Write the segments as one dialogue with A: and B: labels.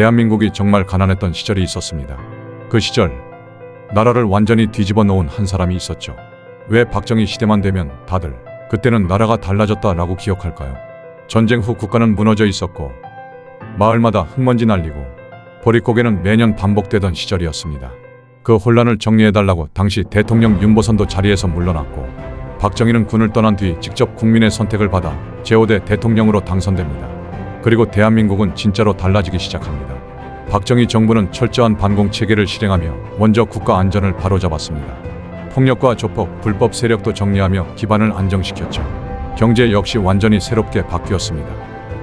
A: 대한민국이 정말 가난했던 시절이 있었습니다. 그 시절 나라를 완전히 뒤집어 놓은 한 사람이 있었죠. 왜 박정희 시대만 되면 다들 그때는 나라가 달라졌다라고 기억할까요? 전쟁 후 국가는 무너져 있었고 마을마다 흙먼지 날리고 보릿고개는 매년 반복되던 시절이었습니다. 그 혼란을 정리해달라고 당시 대통령 윤보선도 자리에서 물러났고 박정희는 군을 떠난 뒤 직접 국민의 선택을 받아 제5대 대통령으로 당선됩니다. 그리고 대한민국은 진짜로 달라지기 시작합니다. 박정희 정부는 철저한 반공 체계를 실행하며 먼저 국가 안전을 바로잡았습니다. 폭력과 조폭, 불법 세력도 정리하며 기반을 안정시켰죠. 경제 역시 완전히 새롭게 바뀌었습니다.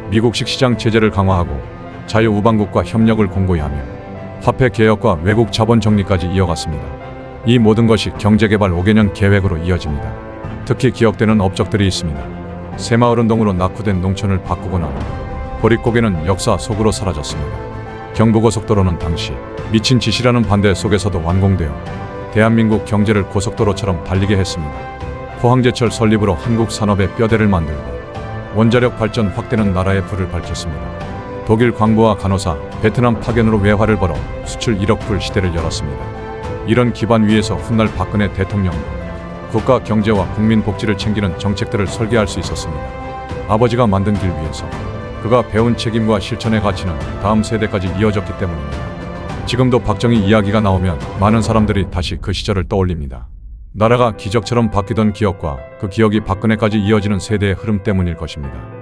A: 미국식 시장 체제를 강화하고 자유 우방국과 협력을 공고히 하며 화폐 개혁과 외국 자본 정리까지 이어갔습니다. 이 모든 것이 경제개발 5개년 계획으로 이어집니다. 특히 기억되는 업적들이 있습니다. 새마을운동으로 낙후된 농촌을 바꾸고 난후 보릿고개는 역사 속으로 사라졌습니다. 경부고속도로는 당시 미친 짓이라는 반대 속에서도 완공되어 대한민국 경제를 고속도로처럼 달리게 했습니다. 포항제철 설립으로 한국 산업의 뼈대를 만들고 원자력 발전 확대는 나라의 불을 밝혔습니다. 독일 광부와 간호사, 베트남 파견으로 외화를 벌어 수출 1억 불 시대를 열었습니다. 이런 기반 위에서 훗날 박근혜 대통령도 국가 경제와 국민 복지를 챙기는 정책들을 설계할 수 있었습니다. 아버지가 만든 길 위에서 그가 배운 책임과 실천의 가치는 다음 세대까지 이어졌기 때문입니다. 지금도 박정희 이야기가 나오면 많은 사람들이 다시 그 시절을 떠올립니다. 나라가 기적처럼 바뀌던 기억과 그 기억이 박근혜까지 이어지는 세대의 흐름 때문일 것입니다.